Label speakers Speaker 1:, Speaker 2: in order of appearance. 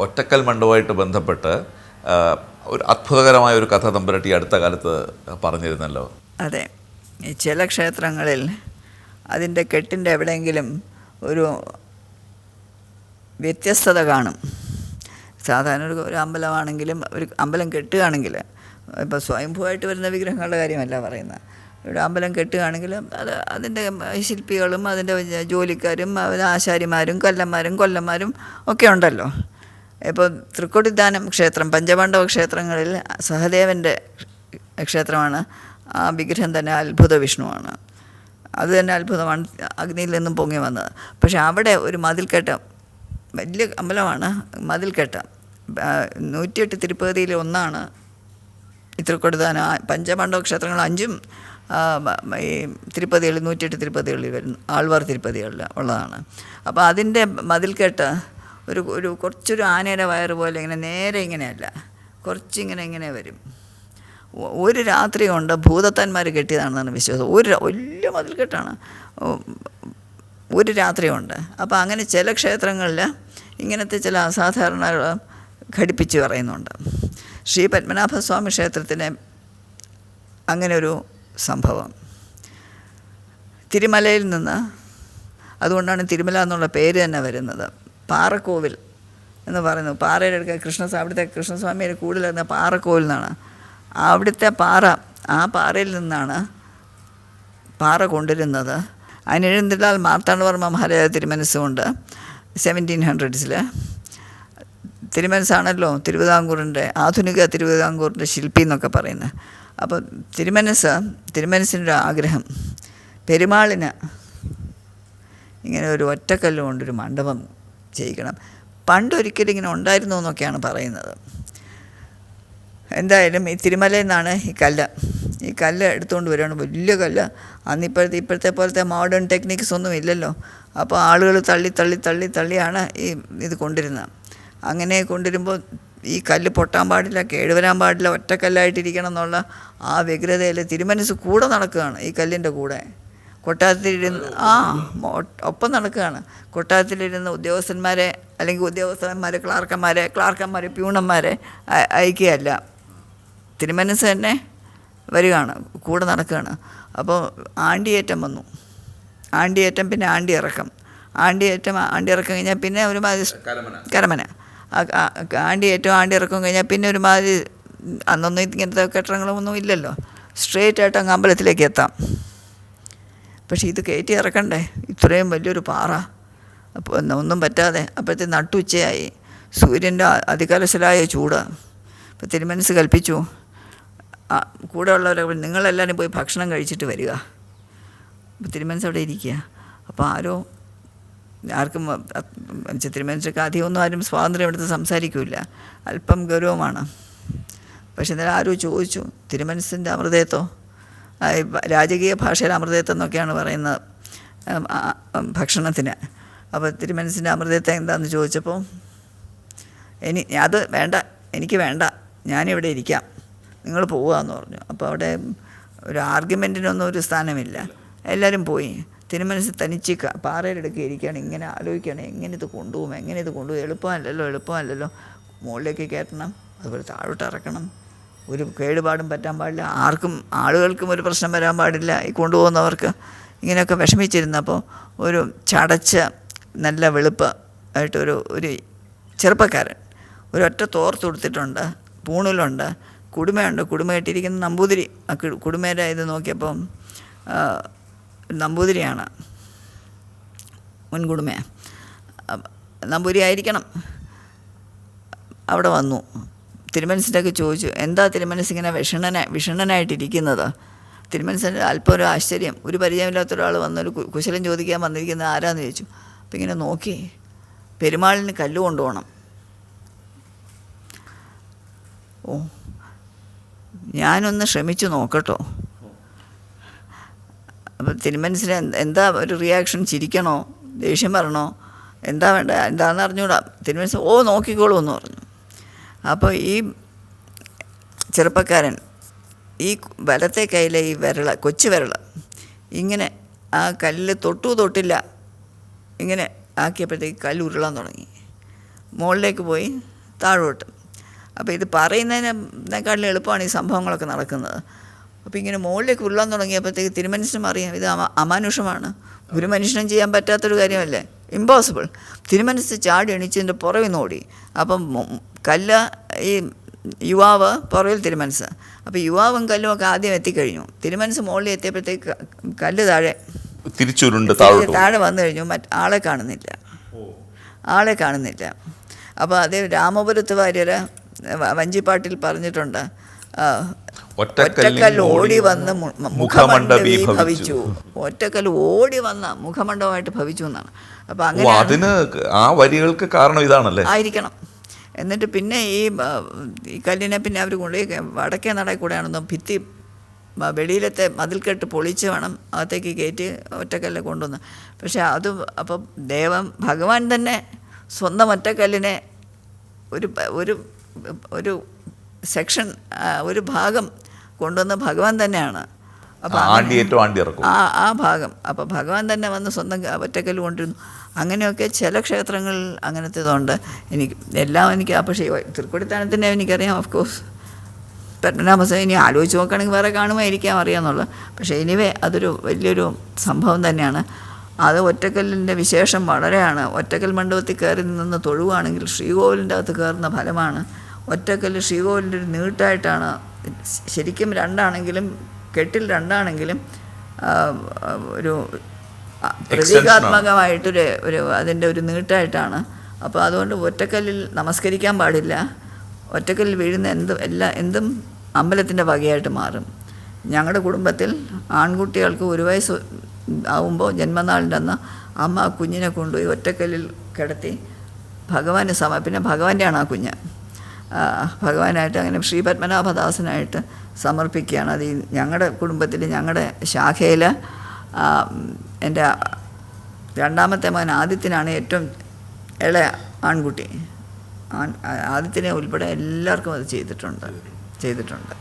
Speaker 1: ഒറ്റക്കൽ മണ്ഡവുമായിട്ട് ബന്ധപ്പെട്ട് ഒരു അത്ഭുതകരമായ ഒരു കഥ തമ്പുരട്ടി അടുത്ത കാലത്ത് പറഞ്ഞിരുന്നല്ലോ.
Speaker 2: അതെ. ചില ക്ഷേത്രങ്ങളിൽ അതിന്റെ കെട്ടിന്റെ എവിടെയെങ്കിലും ഒരു വ്യത്യസ്തത കാണും. സാധാരണ ഒരു ഒരു അമ്പലമാണെങ്കിലും ഒരു അമ്പലം കെട്ടുകയാണെങ്കിൽ ഇപ്പോൾ സ്വയംഭൂവായിട്ട് വരുന്ന വിഗ്രഹങ്ങളുടെ കാര്യമല്ല പറയുന്നത്. ഇവിടെ അമ്പലം കെട്ടുകയാണെങ്കിൽ അത് അതിന്റെ ശില്പികളും അതിന്റെ ജോലിക്കാരും ആശാരിമാരും കൊല്ലന്മാരും കൊല്ലന്മാരും ഒക്കെ ഉണ്ടല്ലോ. ഇപ്പോൾ തൃക്കൊടിത്താനം ക്ഷേത്രം പഞ്ചപാണ്ഡവ ക്ഷേത്രങ്ങളിൽ സഹദേവന്റെ ക്ഷേത്രമാണ്. ആ വിഗ്രഹം തന്നെ അത്ഭുത വിഷ്ണുവാണ്. അത് തന്നെ അത്ഭുതമാണ്. അഗ്നിയിൽ നിന്നും പൊങ്ങി വന്നത്. പക്ഷേ അവിടെ ഒരു മതിൽക്കെട്ട് വലിയ അമ്പലമാണ്. മതിൽക്കെട്ട്. നൂറ്റിയെട്ട് തിരുപ്പതിയിൽ ഒന്നാണ് ഈ തൃക്കൊടുത്താന പഞ്ചപാണ്ഡവ ക്ഷേത്രങ്ങൾ അഞ്ചും ഈ തിരുപ്പതികളിൽ നൂറ്റിയെട്ട് തിരുപ്പതികളിൽ വരുന്ന ആൾവാർ തിരുപ്പതികളിൽ ഉള്ളതാണ്. അപ്പോൾ അതിന്റെ മതിൽക്കെട്ട് ഒരു ഒരു കുറച്ചൊരു ആനയുടെ വയറ് പോലെ ഇങ്ങനെ നേരെ ഇങ്ങനെയല്ല. കുറച്ചിങ്ങനെ ഇങ്ങനെ വരും. ഒരു രാത്രി കൊണ്ട് ഭൂതത്താന്മാർ കെട്ടിയതാണെന്നാണ് വിശ്വാസം. ഒരു വലിയ മതിൽക്കെട്ടാണ്. ഒരു രാത്രി കൊണ്ട്. അപ്പോൾ അങ്ങനെ ചില ക്ഷേത്രങ്ങളിൽ ഇങ്ങനത്തെ ചില അസാധാരണ ഘടിപ്പിച്ച് പറയുന്നുണ്ട്. ശ്രീ പത്മനാഭസ്വാമി ക്ഷേത്രത്തിന് അങ്ങനെ ഒരു സംഭവം. തിരുമലയിൽ നിന്ന് അതുകൊണ്ടാണ് തിരുമല എന്നുള്ള പേര് തന്നെ വരുന്നത്. പാറക്കോവിൽ എന്ന് പറയുന്നു. പാറയുടെ അടുക്ക കൃഷ്ണസ്വാമി അവിടുത്തെ കൃഷ്ണസ്വാമിയുടെ കൂടുതലിരുന്ന പാറക്കോവിൽ നിന്നാണ്. അവിടുത്തെ പാറ ആ പാറയിൽ നിന്നാണ് പാറ കൊണ്ടുവരുന്നത്. അതിനെഴുന്നില്ലാൽ മാർത്താണ്ഡവർമ്മ മഹാരാജ തിരുമനസ്സുകൊണ്ട് സെവന്റീൻ ഹൺഡ്രഡ്സിൽ തിരുമനസ്സാണല്ലോ തിരുവിതാംകൂറിന്റെ ആധുനിക തിരുവിതാംകൂറിന്റെ ശില്പി എന്നൊക്കെ പറയുന്നത്. അപ്പോൾ തിരുമനസ് തിരുമനസിന്റെ ആഗ്രഹം പെരുമാളിന് ഇങ്ങനെ ഒരു ഒറ്റക്കല്ല് കൊണ്ടൊരു മണ്ഡപം ചെയ്യിക്കണം പണ്ടൊരിക്കലും ഇങ്ങനെ ഉണ്ടായിരുന്നു എന്നൊക്കെയാണ് പറയുന്നത്. എന്തായാലും ഈ തിരുമലയിൽ നിന്നാണ് ഈ കല്ല്. ഈ കല്ല് എടുത്തുകൊണ്ട് വരികയാണ്. വലിയ കല്ല്. അന്ന് ഇപ്പോഴത്തെ ഇപ്പോഴത്തെ പോലത്തെ മോഡേൺ ടെക്നിക്സ് ഒന്നും ഇല്ലല്ലോ. അപ്പോൾ ആളുകൾ തള്ളി തള്ളി തള്ളി തള്ളിയാണ് ഈ ഇത് കൊണ്ടിരുന്നത് അങ്ങനെ കൊണ്ടുവരുമ്പോൾ ഈ കല്ല് പൊട്ടാൻ പാടില്ല കേടുവരാൻ പാടില്ല ഒറ്റക്കല്ലായിട്ടിരിക്കണം എന്നുള്ള ആ വ്യഗ്രതയിൽ തിരുമനസ് കൂടെ നടക്കുകയാണ് ഈ കല്ലിന്റെ കൂടെ. കൊട്ടാരത്തിലിരുന്ന് ആ ഒപ്പം നടക്കുകയാണ്. കൊട്ടാരത്തിലിരുന്ന് ഉദ്യോഗസ്ഥന്മാരെ അല്ലെങ്കിൽ ഉദ്യോഗസ്ഥന്മാരെ ക്ലാർക്കന്മാരെ ക്ലാർക്കന്മാരെ പ്യൂണന്മാരെ അയ- അയക്കുകയല്ല. തിരുമനസ് തന്നെ വരികയാണ് കൂടെ നടക്കുകയാണ്. അപ്പോൾ ആണ്ടിയേറ്റം വന്നു. ആണ്ടിയേറ്റം പിന്നെ ആണ്ടി ഇറക്കം ആണ്ടിയേറ്റം ആണ്ടി ഇറക്കം കഴിഞ്ഞാൽ പിന്നെ ഒരുമാതിരി കരമന. ആണ്ടിയേറ്റം ആണ്ടി ഇറക്കം കഴിഞ്ഞാൽ പിന്നെ ഒരുമാതിരി അന്നൊന്നും ഇങ്ങനത്തെ കെട്ടിടങ്ങളൊന്നും ഇല്ലല്ലോ. സ്ട്രേറ്റ് ആയിട്ട് അങ്ങ് അമ്പലത്തിലേക്ക് എത്താം. പക്ഷേ ഇത് കയറ്റി ഇറക്കണ്ടേ? ഇത്രയും വലിയൊരു പാറ. അപ്പോൾ ഒന്നും- ഒന്നും പറ്റാതെ അപ്പോഴത്തെ നട്ടുച്ചയായി. സൂര്യന്റെ അതികലശലായ ചൂട്. അപ്പോൾ തിരുമനസ് കൽപ്പിച്ചു. കൂടെ ഉള്ളവരെ നിങ്ങളെല്ലാവരും പോയി ഭക്ഷണം കഴിച്ചിട്ട് വരിക. അപ്പോൾ തിരുമനസ് അവിടെ ഇരിക്കുക. അപ്പോൾ ആരോ ആർക്കും തിരുമനസ്സൊക്കെ അധികമൊന്നും ആരും സ്വാതന്ത്ര്യം എടുത്ത് സംസാരിക്കില്ല. അല്പം ഗൗരവമാണ്. പക്ഷെ എന്നാലും ആരോ ചോദിച്ചു തിരുമനസിന്റെ അമൃതയത്തോ രാജകീയ ഭാഷയിൽ അമൃതത്വം എന്നൊക്കെയാണ് പറയുന്നത്. ഭക്ഷണത്തിന്. അപ്പോൾ തിരുമനസിന്റെ അമൃതത്വം എന്താണെന്ന് ചോദിച്ചപ്പോൾ ഇനി അത് വേണ്ട എനിക്ക് വേണ്ട. ഞാനിവിടെ ഇരിക്കാം. നിങ്ങൾ പോവാന്ന് പറഞ്ഞു. അപ്പോൾ അവിടെ ഒരു ആർഗ്യുമെന്റിനൊന്നും ഒരു സ്ഥാനമില്ല. എല്ലാവരും പോയി. തിരുമനസ് തനിച്ച് പാറയിലെടുക്കുക ഇരിക്കുകയാണ്. ഇങ്ങനെ ആലോചിക്കുകയാണ്. എങ്ങനെ ഇത് കൊണ്ടുപോകും? എങ്ങനെ ഇത് കൊണ്ടുപോകും? എളുപ്പമല്ലല്ലോ എളുപ്പമല്ലല്ലോ. മുകളിലേക്ക് കയറ്റണം. അതുപോലെ താഴോട്ട് ഇറക്കണം. ഒരു കേടുപാടും പറ്റാൻ പാടില്ല. ആർക്കും ആളുകൾക്കും ഒരു പ്രശ്നം വരാൻ പാടില്ല. ഈ കൊണ്ടുപോകുന്നവർക്ക് ഇങ്ങനെയൊക്കെ വിഷമിച്ചിരുന്നപ്പോൾ ഒരു ചടച്ച നല്ല വെളുപ്പ് ആയിട്ടൊരു ഒരു ചെറുപ്പക്കാരൻ ഒരൊറ്റ തോർത്ത് കൊടുത്തിട്ടുണ്ട് പൂണിലുണ്ട് കുടുമയുണ്ട്. കുടുമ കെട്ടിയിരിക്കുന്ന നമ്പൂതിരി കുടുമയുടെ ഇത് നോക്കിയപ്പം നമ്പൂതിരിയാണ് മുൻകുടുമ. നമ്പൂരി ആയിരിക്കണം. അവിടെ വന്നു. തിരുമനസിന്റെയൊക്കെ ചോദിച്ചു എന്താ തിരുമനസ് ഇങ്ങനെ വിഷണന വിഷണനായിട്ടിരിക്കുന്നത്? തിരുമനസിന്റെ അല്പം ഒരു ആശ്ചര്യം. ഒരു പരിചയമില്ലാത്ത ഒരാൾ വന്നൊരു കുശലം ചോദിക്കാൻ വന്നിരിക്കുന്നത് ആരാന്ന് ചോദിച്ചു. അപ്പം ഇങ്ങനെ നോക്കി. പെരുമാളിന് കല്ല് കൊണ്ടുപോകണം. ഓ ഞാനൊന്ന് ശ്രമിച്ചു നോക്കട്ടോ. അപ്പം തിരുമനസിന് എന്താ ഒരു റിയാക്ഷൻ? ചിരിക്കണോ? ദേഷ്യം വരണോ? എന്താ വേണ്ട? എന്താണെന്ന് അറിഞ്ഞൂടാ. തിരുമനസ് ഓ നോക്കിക്കോളൂ എന്ന് പറഞ്ഞു. അപ്പോൾ ഈ ചെറുപ്പക്കാരൻ ഈ വലത്തെ കയ്യിലെ ഈ വിരള കൊച്ചു വിരള ഇങ്ങനെ ആ കല്ലിൽ തൊട്ടു തൊട്ടില്ല ഇങ്ങനെ ആക്കിയപ്പോഴത്തേക്ക് കല്ല് ഉരുളാൻ തുടങ്ങി. മുകളിലേക്ക് പോയി താഴോട്ട്. അപ്പോൾ ഇത് പറയുന്നതിനേക്കാളും എളുപ്പമാണ് ഈ സംഭവങ്ങളൊക്കെ നടക്കുന്നത്. അപ്പോൾ ഇങ്ങനെ മുകളിലേക്ക് ഉരുളാൻ തുടങ്ങിയപ്പോഴത്തേക്ക് തിരുമനുഷ്യനും അറിയാം ഇത് അമാനുഷമാണ്. ഒരു മനുഷ്യനും ചെയ്യാൻ പറ്റാത്തൊരു കാര്യമല്ലേ? ഇമ്പോസിബിൾ തിരുമനസ് ചാടി എണീച്ചതിന്റെ പുറകിൽ നോടി അപ്പം കല്ല് ഈ യുവാവ് പുറകിൽ തിരുമനസ്. അപ്പോൾ യുവാവും കല്ലും ഒക്കെ ആദ്യം എത്തിക്കഴിഞ്ഞു. തിരുമനസ് മുകളിൽ എത്തിയപ്പോഴത്തേക്ക് കല്ല് താഴെ
Speaker 1: തിരിച്ചുരുണ്ട്
Speaker 2: താഴെ വന്നു കഴിഞ്ഞു. മറ്റ് ആളെ കാണുന്നില്ല. ആളെ കാണുന്നില്ല. അപ്പോൾ അതേ രാമപുരത്ത് വാര്യർ വഞ്ചിപ്പാട്ടിൽ പറഞ്ഞിട്ടുണ്ട്. ഒറ്റക്കല്ല് ഓടി വന്ന്
Speaker 1: മുഖമണ്ഡപി ഭവിച്ചു.
Speaker 2: ഒറ്റക്കല്ല് ഓടി വന്ന മുഖമണ്ഡപമായിട്ട് ഭവിച്ചു എന്നാണ്.
Speaker 1: അപ്പൊ
Speaker 2: അങ്ങനെ
Speaker 1: അതിന് ആ വരികൾക്ക് കാരണം ഇതാണല്ലേ?
Speaker 2: ആയിരിക്കണം. എന്നിട്ട് പിന്നെ ഈ ഈ കല്ലിനെ പിന്നെ അവർ കൊണ്ടു വടക്കേ നടയിൽ കൂടെയാണെന്നോ ഭിത്തി വെളിയിലത്തെ മതിൽക്കെട്ട് പൊളിച്ച് വേണം അകത്തേക്ക് കയറ്റി ഒറ്റക്കല്ല് കൊണ്ടുവന്ന്. പക്ഷേ അത് അപ്പം ദേവം ഭഗവാൻ തന്നെ സ്വന്തം ഒറ്റക്കല്ലിനെ ഒരു ഒരു ഒരു സെക്ഷൻ ഒരു ഭാഗം കൊണ്ടുവന്ന് ഭഗവാൻ തന്നെയാണ്. അപ്പോൾ
Speaker 1: ആണ്ടി ഇറക്കും.
Speaker 2: ആ ആ ഭാഗം. അപ്പോൾ ഭഗവാൻ തന്നെ വന്ന് സ്വന്തം ഒറ്റക്കൽ കൊണ്ടിരുന്നു. അങ്ങനെയൊക്കെ ചില ക്ഷേത്രങ്ങളിൽ അങ്ങനത്തേതുണ്ട്. എനിക്ക് എല്ലാം എനിക്ക് ആ പക്ഷേ തൃക്കൊടിത്താനത്തിന്റെ എനിക്കറിയാം ഓഫ് കോഴ്സ് പത്മനാഭസ്വാമി ഇനി ആലോചിച്ച് നോക്കുകയാണെങ്കിൽ വേറെ കാണുമായിരിക്കാം അറിയാമെന്നുള്ളത്. പക്ഷേ എനിവേ അതൊരു വലിയൊരു സംഭവം തന്നെയാണ്. അത് ഒറ്റക്കല്ലിന്റെ വിശേഷം വളരെയാണ്. ഒറ്റക്കൽ മണ്ഡപത്തിൽ കയറി നിന്ന് തൊഴുവാണെങ്കിൽ ശ്രീകോവിലിന്റെ അകത്ത് കയറുന്ന ഫലമാണ്. ഒറ്റക്കല്ല് ശ്രീകോവിലിന്റെ ഒരു നീട്ടായിട്ടാണ്. ശരിക്കും രണ്ടാണെങ്കിലും കെട്ടിൽ രണ്ടാണെങ്കിലും ഒരു പ്രതീകാത്മകമായിട്ടൊരു ഒരു അതിന്റെ ഒരു നീട്ടായിട്ടാണ്. അപ്പോൾ അതുകൊണ്ട് ഒറ്റക്കല്ലിൽ നമസ്കരിക്കാൻ പാടില്ല. ഒറ്റക്കല്ലിൽ വീഴുന്ന എന്തും എല്ലാ എന്തും അമ്പലത്തിന്റെ വകയായിട്ട് മാറും. ഞങ്ങളുടെ കുടുംബത്തിൽ ആൺകുട്ടികൾക്ക് ഒരു വയസ്സ് ആവുമ്പോൾ ജന്മനാളിന്റെ അന്ന് അമ്മ ആ കുഞ്ഞിനെ കൊണ്ടുപോയി ഒറ്റക്കല്ലിൽ കിടത്തി ഭഗവാന് സമ പിന്നെ ഭഗവാന്റെയാണ് ആ കുഞ്ഞ്. ഭഗവാനായിട്ട് അങ്ങനെ ശ്രീ പത്മനാഭദാസനായിട്ട് സമർപ്പിക്കുകയാണ്. അത് ഈ ഞങ്ങളുടെ കുടുംബത്തിൽ ഞങ്ങളുടെ ശാഖയിൽ എന്റെ രണ്ടാമത്തെ മകൻ ആദിത്യനാണ് ഏറ്റവും ഇളയ ആൺകുട്ടി. ആൺ ആദിത്യനെ ഉൾപ്പെടെ എല്ലാവർക്കും അത് ചെയ്തിട്ടുണ്ട് ചെയ്തിട്ടുണ്ട്.